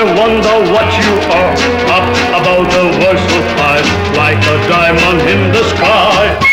I wonder what you are up about the worship time, like a diamond in the sky.